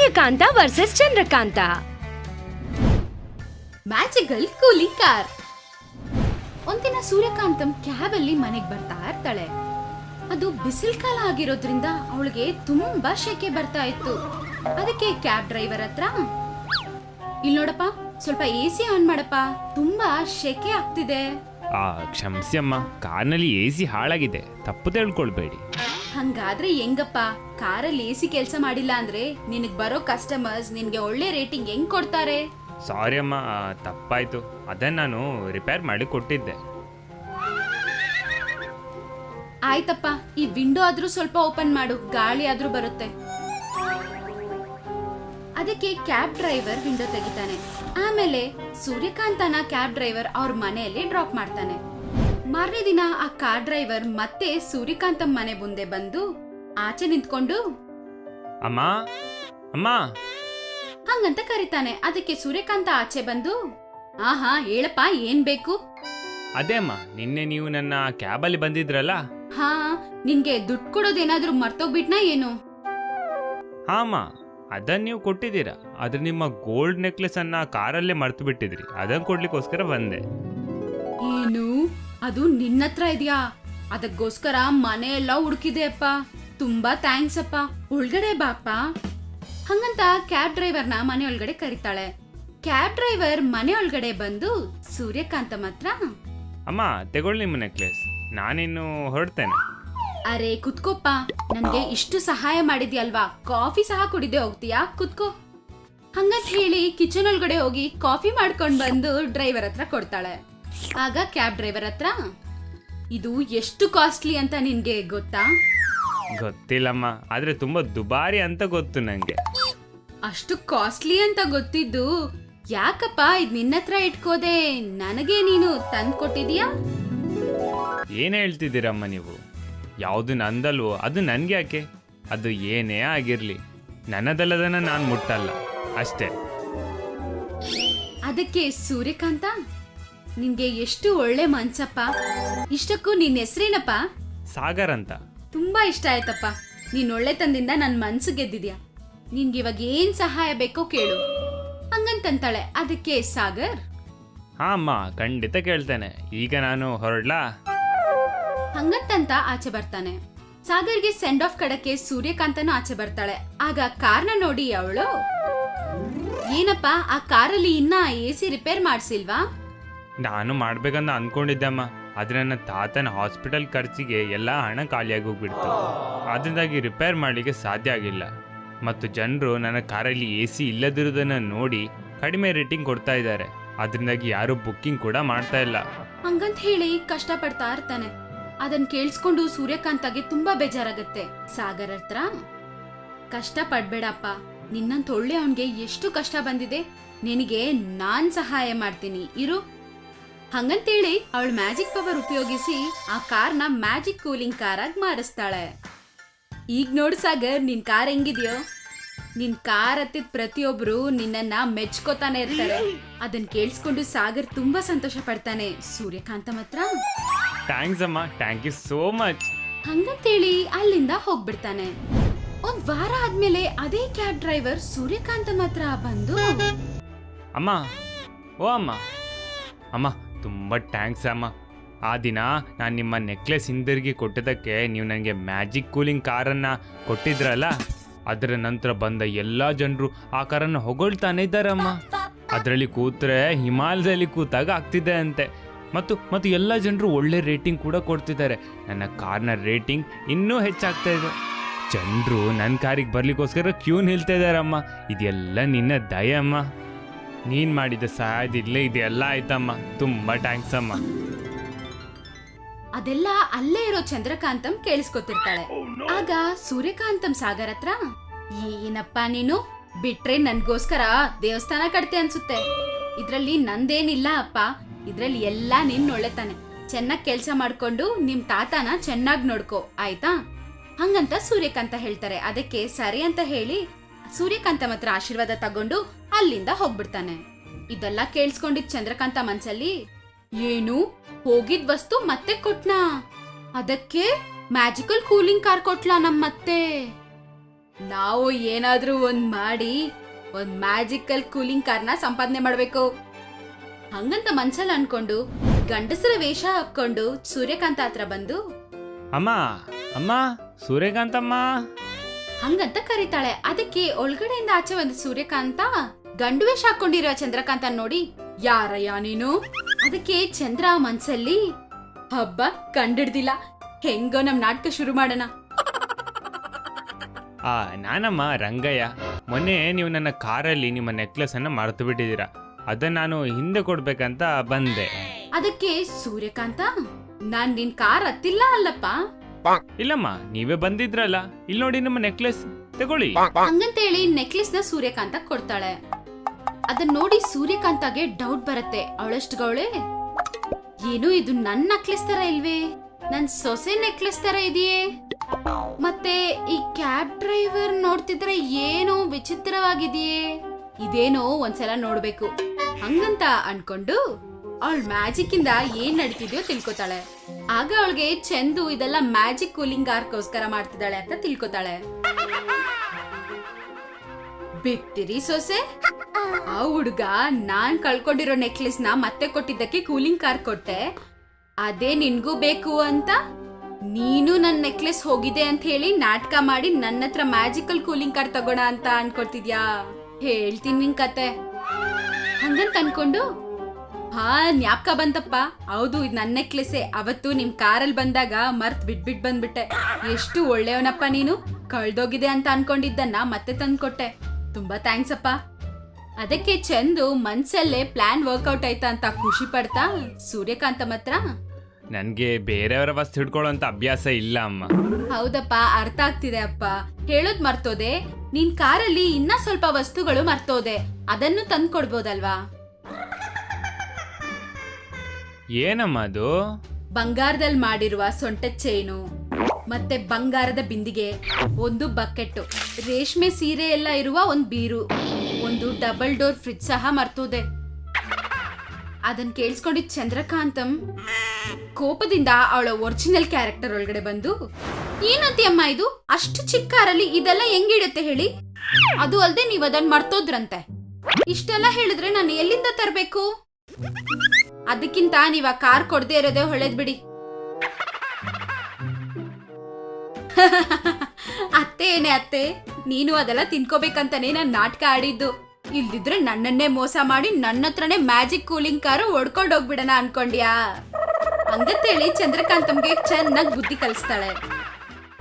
Suryakanth versus Chandrakanth. Magical coolie car ಒಂದಿನ ಸೂರ್ಯಕಾಂತಂ cab ಅಲ್ಲಿ ಮನೆಗೆ ಬರ್ತಾ ಇರ್ತಾಳೆ. ಅದು ಬಿಸಿಲ್ ಕಾಲ ಆಗಿರೋದ್ರಿಂದ ಅವಳಿಗೆ ತುಂಬಾ ಶೆಕೆ ಬರ್ತಾ ಇತ್ತು. ಅದಕ್ಕೆ ಕ್ಯಾಬ್ ಡ್ರೈವರ್ ಹತ್ರ ಇಲ್ ನೋಡಪ್ಪ ಸ್ವಲ್ಪ ಎ ಸಿ ಆನ್ ಮಾಡಪ್ಪ ತುಂಬಾ ಶೆಕೆ ಆಗ್ತಿದೆ. ಆ ಕ್ಷಮಿಸಿ ಅಮ್ಮ ಕಾರ್ನಲ್ಲಿ ಎ ಸಿ ಹಾಳಾಗಿದೆ. ತಪ್ಪು ತಿಳ್ಕೊಳ್ಬೇಡಿ. ಹಂಗಾದ್ರೆ ಹೆಂಗಪ್ಪ? ಕಾರಲ್ಲಿ ಎ ಸಿ ಕೆಲಸ ಮಾಡಿಲ್ಲ ಅಂದ್ರೆ ನಿನಗ್ ಬರೋ ಕಸ್ಟಮರ್ಸ್ ನಿನ್ಗೆ ಒಳ್ಳೆ ರೇಟಿಂಗ್ ಹೆಂಗ್ ಕೊಡ್ತಾರೆ? ಸಾರಿ ಅಮ್ಮ ಆ, ತಪ್ಪಾಯ್ತು. ಅದನ್ನ ನಾನು ರಿಪೇರ್ ಮಾಡಿ ಕೊಟ್ಟಿದ್ದೆ. ಆಯ್ತಪ್ಪ ಈ ವಿಂಡೋ ಆದ್ರೂ ಸ್ವಲ್ಪ ಓಪನ್ ಮಾಡು. ಗಾಳಿ ಆದ್ರೂ ಬರುತ್ತೆ. ಅದಕ್ಕೆ ಕ್ಯಾಬ್ ಡ್ರೈವರ್ ವಿಂಡೋ ತೆಗಿತಾನೆ. ಆಮೇಲೆ ಸೂರ್ಯಕಾಂತನ ಕ್ಯಾಬ್ ಡ್ರೈವರ್ ಅವ್ರ ಮನೆಯಲ್ಲಿ ಡ್ರಾಪ್ ಮಾಡ್ತಾನೆ. ಮಾರನೇ ದಿನ ಆ ಕಾರ್ ಡ್ರೈವರ್ ಮತ್ತೆ ಸೂರ್ಯಕಾಂತ ಮನೆ ಮುಂದೆ ಬಂದು ಆಚೆ ನಿಂತ್ಕೊಂಡು ಅಮ್ಮ ಅಮ್ಮ. ಹಂಗಂತ ಕರೀತಾನೆ. ಅದಕ್ಕೆ ಸೂರ್ಯಕಾಂತ ಆಚೆ ಬಂದು ಆಹಾ ಹೇಳಪ್ಪ ಏನ್ ಬೇಕು? ಅದೇ ಅಮ್ಮ ನಿನ್ನೆ ನೀವು ನನ್ನ ಕ್ಯಾಬಲ್ಲಿ ಬಂದಿದ್ರಲ್ಲ? ಹಾ ನಿನ್ಗೆ ದುಡ್ಡು ಕೊಡೋದೇನಾದ್ರೂ ಮರ್ತೋಗ್ಬಿಟ್ನಾ ಏನು? ಹಾ ಅಮ್ಮ ಅದನ್ನ ನೀವು ಕೊಟ್ಟಿದ್ದೀರಾ. ಆದ್ರೆ ನಿಮ್ಮ ಗೋಲ್ಡ್ ನೆಕ್ಲೆಸ್ ಅನ್ನ ಕಾರಲ್ಲೇ ಮರ್ತು ಬಿಟ್ಟಿದ್ರಿ ಅದನ್ನ ಕೊಡ್ಲಿಕ್ಕೋಸ್ಕರ ಬಂದೆ. ಏನು? ಅದು ನಿನ್ನ ಹತ್ರ ಇದೆಯಾ? ಅದಕ್ಕೋಸ್ಕರ ಮನೆ ಎಲ್ಲ ಹುಡುಕಿದೆ ಅಪ್ಪ. ತುಂಬಾ ಥ್ಯಾಂಕ್ಸ್ ಅಪ್ಪ. ಒಳಗಡೆ ಬಾಪ್ಪ ಹಂಗಂತ ಕ್ಯಾಬ್ ಡ್ರೈವರ್ನ ಮನೆ ಒಳಗಡೆ ಕರೀತಾಳೆ. ಕ್ಯಾಬ್ ಡ್ರೈವರ್ ಮನೆ ಒಳಗಡೆ ಬಂದು ಸೂರ್ಯಕಾಂತ ಮಾತ್ರ ಅಮ್ಮ ತಗೊಳ್ಳಿ ನಿಮ್ಮ ನೆಕ್ಲೆಸ್ ನಾನಿನ್ನು ಹೊರಡ್ತೇನೆ. ಅರೆ ಕುತ್ಕೋಪ್ಪ. ನನಗೆ ಇಷ್ಟು ಸಹಾಯ ಮಾಡಿದ್ಯಲ್ವಾ? ಕಾಫಿ ಸಹ ಕುಡಿದೆ ಹೋಗ್ತೀಯಾ? ಕುತ್ಕೋ. ಹಂಗಂತ ಹೇಳಿ ಕಿಚನ್ ಒಳಗಡೆ ಹೋಗಿ ಕಾಫಿ ಮಾಡ್ಕೊಂಡು ಬಂದು ಡ್ರೈವರ್ ಹತ್ರ ಕೊಡ್ತಾಳೆ. ಆಗ ಕ್ಯಾಬ್ ಡ್ರೈವರ್ ಹತ್ರ ಇದು ಎಷ್ಟು ಕಾಸ್ಟ್ಲಿ ಅಂತ ನಿನ್ಗೆ ಗೊತ್ತಾ? ಗೊತ್ತಿಲ್ಲಮ್ಮ ಆದ್ರೆ ತುಂಬಾ ದುಬಾರಿ ಅಂತ ಗೊತ್ತು ನಂಗೆ. ಅಷ್ಟು ಕಾಸ್ಟ್ಲಿ ಅಂತ ಗೊತ್ತಿದ್ದು ಯಾಕಪ್ಪ ಇದ್ ನಿನ್ನ ಹತ್ರ ಇಟ್ಕೋದೆ? ನನಗೆ ನೀನು ತಂದು ಕೊಟ್ಟಿದ್ಯಾ ಏನ್ ಹೇಳ್ತಿದ್ದೀರಮ್ಮ ನೀವು? ಯಾವುದು ನಂದಲ್ವೋ ಅದು ನನ್ಗೆ ಯಾಕೆ? ಅದು ಏನೇ ಆಗಿರ್ಲಿ ನನ್ನದಲ್ಲದನ್ನ ನಾನು ಮುಟ್ಟಲ್ಲ ಅಷ್ಟೇ. ಅದಕ್ಕೆ ಸೂರ್ಯಕಾಂತ ನಿನ್ಗೆ ಎಷ್ಟು ಒಳ್ಳೆ ಮನ್ಸಪ್ಪ. ಇಷ್ಟಕ್ಕೂ ನಿನ್ ಹೆಸರೇನಪ್ಪ? ಸಾಗರ್ ಅಂತ. ತುಂಬಾ ಇಷ್ಟ ಆಯ್ತಪ್ಪ. ನೀನ್ ಒಳ್ಳೆತನದಿಂದ ನನ್ ಮನ್ಸು ಗೆದ್ದಿದ್ಯಾ? ನಿನ್ಗೆ ಇವಾಗ ಏನ್ ಸಹಾಯ ಬೇಕೋ ಕೇಳು. ಹಂಗಂತಂತಾಳೆ. ಅದಕ್ಕೆ ಸಾಗರ್? ಹಾ ಅಮ್ಮ ಖಂಡಿತ ಕೇಳ್ತೇನೆ. ಈಗ ನಾನು ಹೊರಡ್ಲಾ? ಹಂಗಂತಂತ ಆಚೆ ಬರ್ತಾನೆ. ಸಾಗರ್ಗೆ ಸೆಂಡ್ ಆಫ್ ಕಡಕ್ಕೆ ಸೂರ್ಯಕಾಂತನು ಆಚೆ ಬರ್ತಾಳೆ. ಆಗ ಕಾರ್ನ ನೋಡಿ ಅವಳು ಏನಪ್ಪ ಆ ಕಾರಲ್ಲಿ ಇನ್ನ ಎ ಸಿ ರಿಪೇರ್ ಮಾಡ್ಸಿಲ್ವಾ? ನಾನು ಮಾಡ್ಬೇಕಂತ ಅನ್ಕೊಂಡಿದ್ದಮ್ಮ ಆದ್ರೆ ನನ್ನ ತಾತನ ಹಾಸ್ಪಿಟಲ್ ಖರ್ಚಿಗೆ ಎಲ್ಲ ಹಣ ಖಾಲಿಯಾಗಿ ಹೋಗ್ಬಿಡ್ತು ಅದರಿಂದಾಗಿ ರಿಪೇರ್ ಮಾಡಲಿಕ್ಕೆ ಸಾಧ್ಯ ಆಗಿಲ್ಲ. ಮತ್ತು ಜನರು ನನ್ನ ಕಾರಲ್ಲಿ ಎ ಸಿ ಇಲ್ಲದಿರೋದನ್ನ ನೋಡಿ ಕಡಿಮೆ ರೇಟಿಂಗ್ ಕೊಡ್ತಾ ಇದ್ದಾರೆ. ಅದರಿಂದಾಗಿ ಯಾರು ಬುಕ್ಕಿಂಗ್ ಕೂಡ ಮಾಡ್ತಾ ಇಲ್ಲ. ಹಂಗಂತ ಹೇಳಿ ಕಷ್ಟ ಪಡ್ತಾ ಇರ್ತಾನೆ. ಅದನ್ ಕೇಳಿಸ್ಕೊಂಡು ಸೂರ್ಯಕಾಂತಗೆ ತುಂಬಾ ಬೇಜಾರಾಗತ್ತೆ. ಸಾಗರ್ ಹತ್ರ ಕಷ್ಟ ಪಡ್ಬೇಡಪ್ಪ ನಿನ್ನಂತ ಒಳ್ಳೆ ಅವನ್ಗೆ ಎಷ್ಟು ಕಷ್ಟ ಬಂದಿದೆ? ನಿನಗೆ ನಾನ್ ಸಹಾಯ ಮಾಡ್ತೀನಿ. ಇರು. ಹಂಗಂತೇಳಿ ಅವಳು ಮ್ಯಾಜಿಕ್ ಪವರ್ ಉಪಯೋಗಿಸಿ ಆ ಕಾರ್ನ ಮ್ಯಾಜಿಕ್ ಕೂಲಿಂಗ್ ಕಾರಾಗಿ ಮಾರಿಸ್ತಾಳೆ. ಈಗ ನೋಡು ಸಾಗರ್ ನಿನ್ ಕಾರ್ ಹೆಂಗಿದ್ಯೋ? ನಿನ್ ಕಾರ್ ಹತ್ತಿದ ಪ್ರತಿಯೊಬ್ರು ನಿನ್ನನ್ನ ಮೆಚ್ಕೋತಾನೆ ಇರ್ತಾರೆ. ಅದನ್ ಕೇಳಿಸ್ಕೊಂಡು ಸಾಗರ್ ತುಂಬಾ ಸಂತೋಷ ಪಡ್ತಾನೆ. ಸೂರ್ಯಕಾಂತ ಮಾತ್ರ? ಥ್ಯಾಂಕ್ಸ್ ಅಮ್ಮ. ಥ್ಯಾಂಕ್ ಯು ಸೋ ಮಚ್ ಹಂಗಂತೇಳಿ ಅಲ್ಲಿಂದ ಹೋಗ್ಬಿಡ್ತಾನೆ. ಒಂದ್ ವಾರ ಆದ್ಮೇಲೆ ಅದೇ ಕ್ಯಾಬ್ ಡ್ರೈವರ್ ಸೂರ್ಯಕಾಂತ ಮಾತ್ರ ಬಂದು ಅಮ್ಮ. ಓ ಅಮ್ಮ. ಅಮ್ಮ ತುಂಬ ಟ್ಯಾಂಕ್ಸ್ ಅಮ್ಮ. ಆ ದಿನ ನಾನು ನಿಮ್ಮ ನೆಕ್ಲೆಸ್ ಹಿಂದಿರುಗಿ ಕೊಟ್ಟಿದ್ದಕ್ಕೆ ನೀವು ನನಗೆ ಮ್ಯಾಜಿಕ್ ಕೂಲಿಂಗ್ ಕಾರನ್ನು ಕೊಟ್ಟಿದ್ರಲ್ಲ, ಅದರ ನಂತರ ಬಂದ ಎಲ್ಲ ಜನರು ಆ ಕಾರನ್ನು ಹೊಗಳ್ತಾನೆ ಇದ್ದಾರಮ್ಮ. ಅದರಲ್ಲಿ ಕೂತ್ರೆ ಹಿಮಾಲಯದಲ್ಲಿ ಕೂತಾಗ ಆಗ್ತಿದೆ ಅಂತೆ. ಮತ್ತು ಮತ್ತು ಎಲ್ಲ ಜನರು ಒಳ್ಳೆ ರೇಟಿಂಗ್ ಕೂಡ ಕೊಡ್ತಿದ್ದಾರೆ. ನನ್ನ ಕಾರ್ನ ರೇಟಿಂಗ್ ಇನ್ನೂ ಹೆಚ್ಚಾಗ್ತಾ ಇದೆ. ಜನರು ನನ್ನ ಕಾರಿಗೆ ಬರ್ಲಿಕ್ಕೋಸ್ಕರ ಕ್ಯೂ ನಿಲ್ತಾ ಇದ್ದಾರಮ್ಮ. ಇದೆಲ್ಲ ನಿನ್ನ ದಯ ಅಮ್ಮ ನೀನ್ ಮಾಡಿದ ಸಹಾಯದಿಲ್ಲೇ ಇದೆಲ್ಲ ಆಯ್ತಮ್ಮ. ತುಂಬಾ ಥ್ಯಾಂಕ್ಸ್ ಅಮ್ಮ. ಅದೆಲ್ಲ ಅಲ್ಲೇ ಇರೋ ಚಂದ್ರಕಾಂತಂ ಕೇಳಿಸ್ಕೊತಿರ್ತಾಳೆ. ಆಗ ಸೂರ್ಯಕಾಂತಂ ಸಾಗರ್ ಹತ್ರ ಏನಪ್ಪ ನೀನು? ಬಿಟ್ರೆ ನನ್ಗೋಸ್ಕರ ದೇವಸ್ಥಾನ ಕಟ್ತೆ ಅನ್ಸುತ್ತೆ. ಇದ್ರಲ್ಲಿ ನಂದೇನಿಲ್ಲ ಅಪ್ಪ. ಇದ್ರಲ್ಲಿ ಎಲ್ಲ ನಿನ್ ಒಳ್ಳೆತಾನೆ. ಚೆನ್ನಾಗ್ ಕೆಲ್ಸ ಮಾಡ್ಕೊಂಡು ನಿಮ್ ತಾತನ ಚೆನ್ನಾಗ್ ನೋಡ್ಕೋ. ಆಯ್ತಾ? ಹಂಗಂತ ಸೂರ್ಯಕಾಂತ ಹೇಳ್ತಾರೆ. ಅದಕ್ಕೆ ಸರಿ ಅಂತ ಹೇಳಿ ಸೂರ್ಯಕಾಂತ ಮಾತ್ರ ಆಶೀರ್ವಾದ ತಗೊಂಡು ಅಲ್ಲಿಂದ ಹೋಗ್ಬಿಡ್ತಾನೆ. ಇದೆಲ್ಲ ಕೇಳಿಸ್ಕೊಂಡಿದ್ ಚಂದ್ರಕಾಂತ ಮನ್ಸಲ್ಲಿ, ಏನು? ಹೋಗಿದ್ ವಸ್ತು ಮತ್ತೆ ಕೊಟ್ನಾ? ಅದಕ್ಕೆ ಮ್ಯಾಜಿಕಲ್ ಕೂಲಿಂಗ್ ಕಾರ್ ಕೊಟ್ಲಾ ನಮ್ಮತ್ತೆ ನಾವು ಏನಾದ್ರೂ ಒಂದ್ ಮಾಡಿ ಒಂದ್ ಮ್ಯಾಜಿಕಲ್ ಕೂಲಿಂಗ್ ಕಾರ್ನ ಸಂಪಾದನೆ ಮಾಡ್ಬೇಕು. ಹಂಗಂತ ಮನ್ಸಲ್ಲಿ ಅನ್ಕೊಂಡು ಗಂಡಸರ ವೇಷ ಹಾಕೊಂಡು ಸೂರ್ಯಕಾಂತ ಹತ್ರ ಬಂದು, ಅಮ್ಮ ಅಮ್ಮ, ಸೂರ್ಯಕಾಂತಮ್ಮ. ಹಂಗಂತ ಕರೀತಾಳೆ. ಅದಕ್ಕೆ ಒಳಗಡೆಯಿಂದ ಆಚೆ ಒಂದು ಸೂರ್ಯಕಾಂತ ಗಂಡು ವೇಷ ಹಾಕೊಂಡಿರೋ ಚಂದ್ರಕಾಂತ ನೋಡಿ ಯಾರಯ್ಯ ನೀನು? ಅದಕ್ಕೆ ಚಂದ್ರ ಮನ್ಸಲ್ಲಿ ಹಬ್ಬ ಕಂಡಿಡ್ದಿಲ್ಲ. ಹೆಂಗೋ ನಮ್ ನಾಟಕ ಶುರು ಮಾಡೋಣ. ಆ ನಾನಮ್ಮ ರಂಗಯ್ಯ ಮೊನ್ನೆ ನೀವು ನನ್ನ ಕಾರಲ್ಲಿ ನಿಮ್ಮ ನೆಕ್ಲೆಸ್ ಅನ್ನ ಮರೆತು ಬಿಟ್ಟಿದ್ದೀರಾ. ಅದನ್ನ ನಾನು ಹಿಂದೆ ಕೊಡ್ಬೇಕಂತ ಬಂದೆ. ಅದಕ್ಕೆ ಸೂರ್ಯಕಾಂತ ನಾನ್ ನಿನ್ ಕಾರ್ ಹತ್ತಿಲ್ಲ ಅಲ್ಲಪ್ಪ. ಇಲ್ಲಮ್ಮ ನೀವೇ ಬಂದಿದ್ರಲ್ಲ ಇಲ್ಲಿ ನೋಡಿ ನಿಮ್ಮ ನೆಕ್ಲೆಸ್ ತಗೊಳ್ಳಿ. ಹಂಗಂತೇಳಿ ನೆಕ್ಲೆಸ್ನ ಸೂರ್ಯಕಾಂತ ಕೊಡ್ತಾಳೆ. ಅದನ್ನ ನೋಡಿ ಸೂರ್ಯಕಾಂತಗೆ ಡೌಟ್ ಬರುತ್ತೆ ಅವಳಷ್ಟಗವಳೆ ಏನು ಇದು ನನ್ ನೆಕ್ಲೆಸ್ ತರ ಇಲ್ವೇ? ನನ್ ಸೊಸೆ ನೆಕ್ಲೆಸ್ ತರ ಇದೆಯೇ? ಮತ್ತೆ ಈ ಕ್ಯಾಬ್ ಡ್ರೈವರ್ ನೋಡ್ತಿದ್ರೆ ಏನೋ ವಿಚಿತ್ರವಾಗಿದೆಯೇ? ಇದೇನೋ ಒಂದ್ಸಲ ನೋಡ್ಬೇಕು. ಹಂಗಂತ ಅನ್ಕೊಂಡು ಅವಳ ಮ್ಯಾಜಿಕ್ ಇಂದ ಏನ್ ನಡೀತಿದ್ಯೋ ತಿಳ್ಕೊತಾಳೆ. ಆಗ ಅವಳಿಗೆ ಚಂದು ಇದೆಲ್ಲ ಮ್ಯಾಜಿಕ್ ಕೂಲಿಂಗ್ ಆರ್ಕೋಸ್ಕರ ಮಾಡ್ತಿದ್ದಾಳೆ ಅಂತ ತಿಳ್ಕೊತಾಳೆ. ಬಿಟ್ಟಿರಿ ಸೊಸೆ? ಆ ಹುಡುಗ ನಾನ್ ಕಳ್ಕೊಂಡಿರೋ ನೆಕ್ಲೆಸ್ನ ಮತ್ತೆ ಕೊಟ್ಟಿದ್ದಕ್ಕೆ ಕೂಲಿಂಗ್ ಕಾರ್ ಕೊಟ್ಟೆ. ಅದೇ ನಿನ್ಗೂ ಬೇಕು ಅಂತ? ನೀನು ನನ್ನ ನೆಕ್ಲೆಸ್ ಹೋಗಿದೆ ಅಂತ ಹೇಳಿ ನಾಟಕ ಮಾಡಿ ನನ್ನ ಹತ್ರ ಮ್ಯಾಜಿಕಲ್ ಕೂಲಿಂಗ್ ಕಾರ್ ತಗೋಣ ಅಂತ ಅನ್ಕೊಡ್ತಿದ್ಯಾ ಹೇಳ್ತೀನಿ ನಿನ್ ಕತೆ. ಹಂಗಂತ ಅನ್ಕೊಂಡು ಹಾ ಜ್ಞಾಪಕ ಬಂತಪ್ಪ. ಹೌದು ಇದು ನನ್ನ ನೆಕ್ಲೆಸೆ. ಅವತ್ತು ನಿಮ್ ಕಾರಲ್ಲಿ ಬಂದಾಗ ಮರ್ತ್ ಬಿಟ್ಬಿಟ್ ಬಂದ್ಬಿಟ್ಟೆ. ಎಷ್ಟು ಒಳ್ಳೆಯವನಪ್ಪ ನೀನು. ಕಳ್ದೋಗಿದೆ ಅಂತ ಅನ್ಕೊಂಡಿದ್ದನ್ನ ಮತ್ತೆ ತಂದ್ಕೊಟ್ಟೆ. ತುಂಬಾ ಥ್ಯಾಂಕ್ಸ್ ಅಪ್ಪ. ಅದಕ್ಕೆ ಚಂದು ಮನ್ಸಲ್ಲೇ ಪ್ಲಾನ್ ವರ್ಕೌಟ್ ಆಯ್ತಾ ಅಂತ ಖುಷಿ ಪಡ್ತಾ ಸೂರ್ಯಕಾಂತ ಮಾತ್ರ? ನನಗೆ ಬೇರೆಯವರ ವಸ್ತು ಹಿಡ್ಕೊಳ್ಳೋಂಥ ಅಭ್ಯಾಸ ಇಲ್ಲ ಅಮ್ಮ. ಹೌದಪ್ಪ ಅರ್ಥ ಆಗ್ತಿದೆ ಅಪ್ಪ. ಹೇಳೋದ್ ಮರ್ತೋದೆ ನಿನ್ ಕಾರಲ್ಲಿ ಇನ್ನ ಸ್ವಲ್ಪ ವಸ್ತುಗಳು ಮರ್ತೋದೆ. ಅದನ್ನು ತಂದ್ಕೊಡ್ಬೋದಲ್ವಾ? ಏನಮ್ಮ ಅದು? ಬಂಗಾರದಲ್ಲಿ ಮಾಡಿರುವ ಸೊಂಟ ಚೈನು, ಮತ್ತೆ ಬಂಗಾರದ ಬಿಂದಿಗೆ, ಒಂದು ಬಕೆಟ್, ರೇಷ್ಮೆ ಸೀರೆ ಎಲ್ಲ ಇರುವ ಒಂದು ಬೀರು, ಒಂದು ಡಬಲ್ ಡೋರ್ ಫ್ರಿಡ್ಜ್ ಸಹ ಮರ್ತೋದೆ. ಅದನ್ ಕೇಳಿಸ್ಕೊಂಡಿದ್ ಚಂದ್ರಕಾಂತಂ ಕೋಪದಿಂದ ಅವಳ ಒರಿಜಿನಲ್ ಕ್ಯಾರೆಕ್ಟರ್ ಒಳಗಡೆ ಬಂದು, ಏನಂತೀಯಮ್ಮ ಇದು? ಅಷ್ಟು ಚಿಕ್ಕ ಇದೆಲ್ಲ ಇದೆಲ್ಲ ಹೆಂಗಿಡುತ್ತೆ ಹೇಳಿ? ಅದು ಅಲ್ಲದೆ ನೀವ್ ಅದನ್ನ ಮರ್ತೋದ್ರಂತೆ. ಇಷ್ಟೆಲ್ಲ ಹೇಳಿದ್ರೆ ನಾನು ಎಲ್ಲಿಂದ ತರ್ಬೇಕು? ಅದಕ್ಕಿಂತ ನೀವ್ ಆ ಕಾರ್ ಕೊಡದೆ ಇರೋದೇ ಒಳ್ಳೇದ್ ಬಿಡಿ. ಅತ್ತೆ ಏನೇ ಅತ್ತೆ, ನೀನು ಅದೆಲ್ಲ ತಿನ್ಕೋಬೇಕಂತಾನೆ ನಾನ್ ನಾಟಕ ಆಡಿದ್ದು. ಇಲ್ದಿದ್ರೆ ನನ್ನನ್ನೇ ಮೋಸ ಮಾಡಿ ನನ್ನ ಹತ್ರನೇ ಮ್ಯಾಜಿಕ್ ಕೂಲಿಂಗ್ ಕಾರು ಹೊಡ್ಕೊಂಡು ಹೋಗ್ಬಿಡಣ ಅನ್ಕೊಂಡ್ಯಾ ಹಂಗಂತೇಳಿ ಚಂದ್ರಕಾಂತಮ್ಗೆ ಚೆನ್ನಾಗಿ ಬುದ್ಧಿ ಕಲಿಸ್ತಾಳೆ.